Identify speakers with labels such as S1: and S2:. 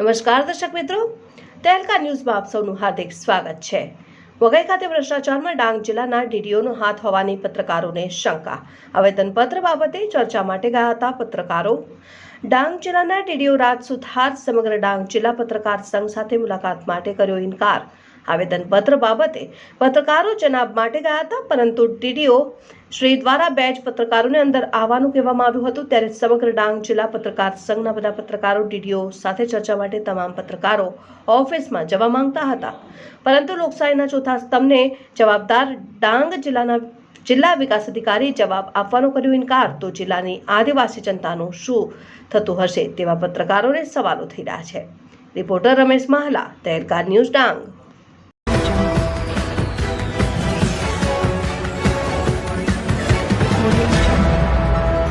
S1: નમસ્કાર દર્શક મિત્રો, તહેલકા ન્યૂઝમાં આપ સૌનું હાર્દિક સ્વાગત છે. વઘઈ ખાતે ભ્રષ્ટાચારમાં ડાંગ જિલ્લાના ડીડીઓનો હાથ હોવાની પત્રકારોને શંકા. આવેદનપત્ર બાબતે ચર્ચા માટે ગયા હતા પત્રકારો. ડાંગ જિલ્લાના ડીડીઓ રાજ સુથાર સમગ્ર ડાંગ જિલ્લા પત્રકાર સંઘ સાથે મુલાકાત માટે કર્યો ઇનકાર. આવેદનપત્ર બાબતે પત્રકારો જનાબ માટે ગયા હતા, પરંતુ ડીડીઓ શ્રી દ્વારા બે જ પત્રકારોને અંદર આવવાનું કહેવામાં આવ્યું હતું. ત્યારે સમગ્ર ડાંગ જિલ્લા પત્રકાર સંઘના બધા પત્રકારો ડીડીઓ સાથે ચર્ચા માટે તમામ પત્રકારો ઓફિસમાં જવા માંગતા હતા. પરંતુ લોકશાહીના ચોથા સ્તંભને જવાબદાર ડાંગ જિલ્લાના જિલ્લા વિકાસ અધિકારી જવાબ આપવાનો કર્યો ઇનકાર. તો જિલ્લાની આદિવાસી જનતાનું શું થતું હશે તેવા પત્રકારોને સવાલો થઈ રહ્યા છે. Reporter Ramesh Mahla Tehelka news Dang.